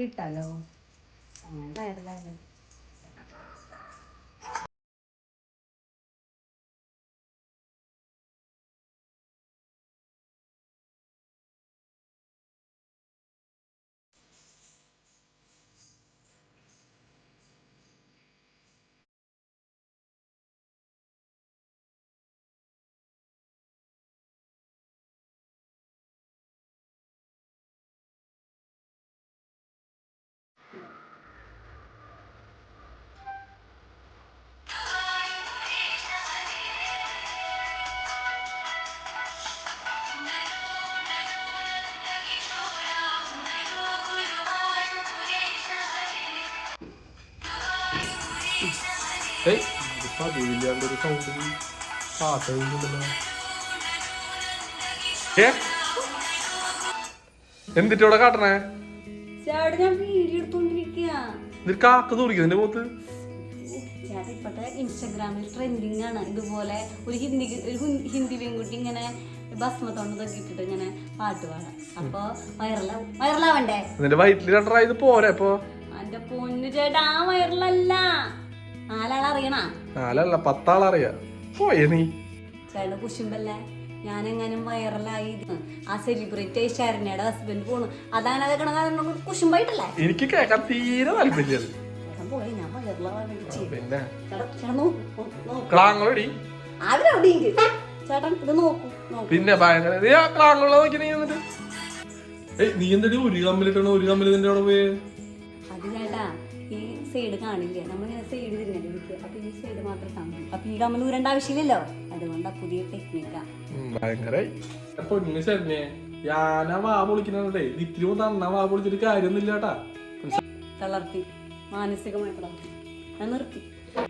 ഇട്ടാലോ പാട്ട് ഏ? കാട്ടണേ? കാക്ക തുറിക്കും മുഖത്ത്. ഇപ്പോഴത്തെ ഇൻസ്റ്റഗ്രാമിൽ ട്രെൻഡിങ് ആണ്. ഇതുപോലെ ഒരു ഹിന്ദി ഒരു ഹിന്ദി പെൺകുട്ടി ഇങ്ങനെ ഭസ്മത്തോണ്ടതൊക്കെ ഇട്ടിട്ട് ഇങ്ങനെ പാട്ട് പാടാം. അപ്പൊ വൈറലാവും വൈറലാവണ്ടേ നിന്റെ വയറ്റിൽ പോരെ ഇപ്പൊ? എന്റെ പൊന്നു ചേട്ടാ ആ വൈറലല്ല നാലല്ല പത്താളറിയാം. പോയേ നീ. ചേട്ടൻ കുശുമ്പല്ലേ? ഞാനെങ്ങാനും വൈറലായി. ഇരുന്ന് ആ സെലിബ്രിറ്റി ആയി ശരണ്യയുടെ ഹസ്ബൻഡ് പോണു അതാണ് അതൊക്കെ കുശുമ്പായിട്ടല്ലേ? എനിക്ക് കേൾക്കാൻ തീരെ താല്പര്യം ചേട്ടൻ പോയി ഞാൻ ഇത് നോക്കൂ നോക്കൂ. പിന്നെ ഭയങ്കര നീ ആ നോക്കി നീ എന്നിട്ട്. ഏയ് നീ എന്തടി ഒരു കമ്മിലിട്ടാണ് ഒരു കമ്മിൽ നിന്റെ അവിടെ പോയേ? അത് ചേട്ടാ ഈ സൈഡ് കാണില്ലേ? നമ്മളിങ്ങനെ സൈഡ് അപ്പൊ ഈ സൈഡ് മാത്രം കാണും അപ്പൊ ഈ കമ്മൽ ഊരേണ്ട ആവശ്യമില്ലല്ലോ? അതുകൊണ്ടാ പുതിയ ടെക്നിക്കാ ഉം, ഭയങ്കരായി. പൊന്നു ശരണ്യെ ഞാനാ വാ പൊളിക്കണേ ഇത്തിരി തന്നാ വാ പൊളിച്ചിട്ട് കാര്യമൊന്നുമില്ല കേട്ടാ തളർത്തി. മാനസികമായി തളർത്തി. ഞാൻ നിർത്തി.